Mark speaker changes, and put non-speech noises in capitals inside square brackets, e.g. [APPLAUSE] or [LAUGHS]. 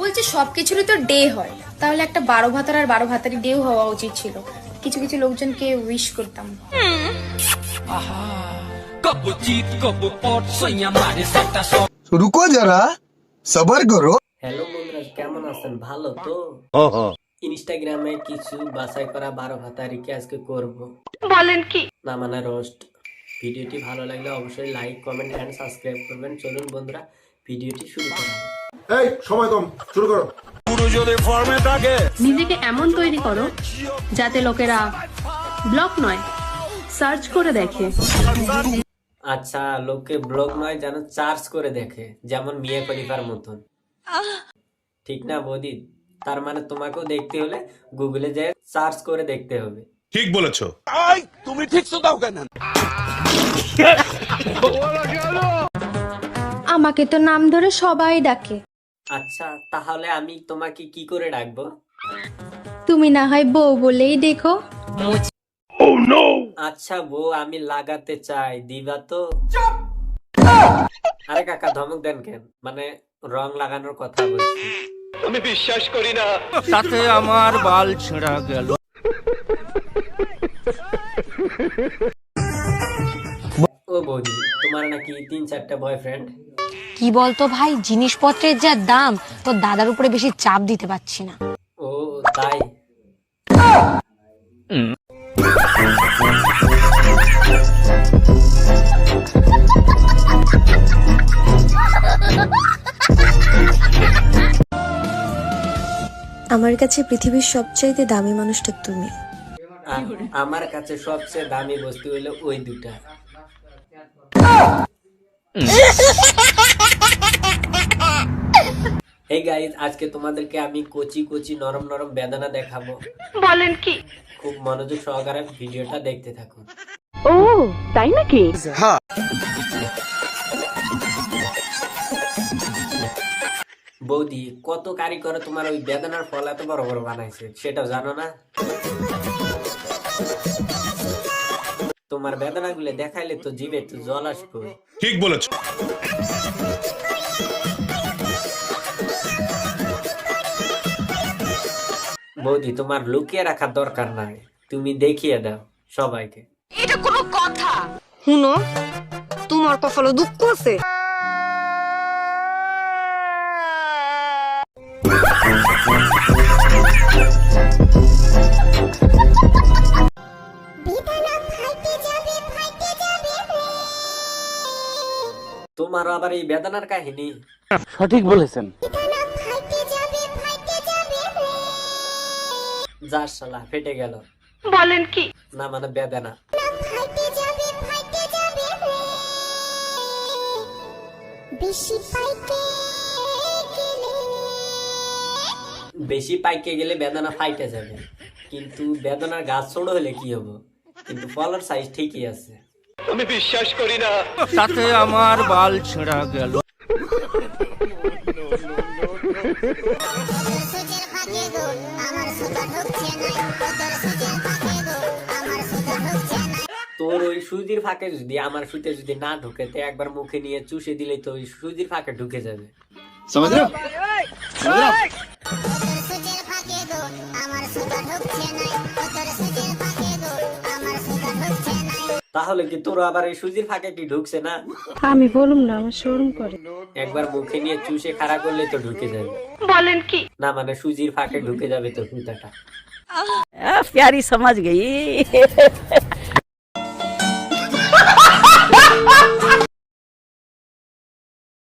Speaker 1: বলছি সব তো ডে হয়। তাহলে একটা বারো ভাতার আর বারো ভাতারি ডেও হওয়া উচিত ছিল। কিছু কিছু লোকজনকে উইশ করতাম।
Speaker 2: রুকো যারা সবার করো।
Speaker 3: হ্যালো বন্ধুরা কেমন আছেন? ভালো তো? ইনস্টাগ্রামে কিছু বাছাই করা বারো ভাতারিকে আজকে করব। বলেন কি? না মানে রোস্ট ভিডিওটি ভালো লাগলে অবশ্যই লাইক কমেন্ট অ্যান্ড সাবস্ক্রাইব করবেন। চলুন বন্ধুরা ভিডিওটি শুরু করা
Speaker 4: এই সময় কম শুরু করো।
Speaker 5: নিজেকে এমন তৈরি করো যাতে লোকেরা ব্লক নয় সার্চ করে দেখে।
Speaker 3: আচ্ছা লোকে ব্লগ নয় যেন চার্জ করে দেখে যেমন মিয়া খলিফার মতন। ঠিক না বৌদি? তার মানে তোমাকেও দেখতে হলে গুগলে যে সার্চ করে দেখতে হবে।
Speaker 6: ঠিক বলেছ। [LAUGHS]
Speaker 1: আমাকে তো নাম ধরে সবাই ডাকে।
Speaker 3: আচ্ছা তাহলে আমি তোমাকে কি করে ডাকবো?
Speaker 1: তুমি না হয় বউ বলেই দেখো।
Speaker 3: আচ্ছা বউ আমি লাগাতে চাই দিবা তো। আরে কাকা ধমক দেন কেন? মানে রং লাগানোর কথা বলছি। আমি বিশ্বাস করি না।
Speaker 7: তাতে আমার বাল ছেঁড়া গেল।
Speaker 3: ও বৌদি তোমার নাকি তিন চারটা বয়ফ্রেন্ড
Speaker 8: কি বলতো ভাই জিনিসপত্রের যা দাম তোর দাদার উপরে বেশি চাপ দিতে পারছি না।
Speaker 3: ও তাই?
Speaker 9: আমার কাছে পৃথিবীর সবচাইতে দামি মানুষটা তুমি।
Speaker 3: আমার কাছে সবচেয়ে দামি বস্তু হলো ওই দুটা। [LAUGHS] এই গাইজ আজকে তোমাদেরকে আমি কচি কচি নরম নরম বেদানা দেখাবো। বলেন কি? খুব মনোযোগ সহকারে ভিডিওটা দেখতে থাকুন।
Speaker 5: ও তাই নাকি?
Speaker 3: বৌদি কত কারিগর তোমার ওই বেদানার ফল এত বড় বড় বানাইছে সেটা জানো না? তোমার বেদনা গুলো দেখাইলে তো জিভে তো জল আসবে।
Speaker 6: ঠিক বলেছ।
Speaker 3: বৌদি তোমার লুকিয়ে রাখার দরকার নাই। তুমি দেখিয়ে দাও সবাইকে।
Speaker 8: এটা কোনো কথা। শুনো তোমার কপালে দুঃখ আছে। [LAUGHS]
Speaker 3: তোমার আবার এই বেদনার কাহিনী?
Speaker 7: সঠিক বলেছেন।
Speaker 3: যার শালা ফেটে গেল। বলেন কি? না মানে বেদনা। বেশি পাইকে গেলে। বেদনা ফাইটে যাবে। কিন্তু বেদনার গাছ ছোট হলে কি হব? কিন্তু ফলের সাইজ ঠিকই আছে।
Speaker 7: তাতে আমার বাল ছেঁড়া গেল।
Speaker 3: তোর ওই সুজির ফাঁকে যদি আমার সুতে যদি না ঢুকে তো একবার মুখে নিয়ে চুষে দিলে তো ওই সুজির ফাঁকে ঢুকে যাবে। তাহলে কি তোর আবার এই সুজির ফাঁকে কি ঢুকছে না?
Speaker 5: আমি বলুম না আমার শোরুম করে।
Speaker 3: একবার মুখে নিয়ে চুষে খাড়া করলে তো ঢুকে যাবে। বলেন কি? না মানে সুজির ফাঁকে ঢুকে যাবে তো কুতাটা
Speaker 5: প্যারি সমাজ গই।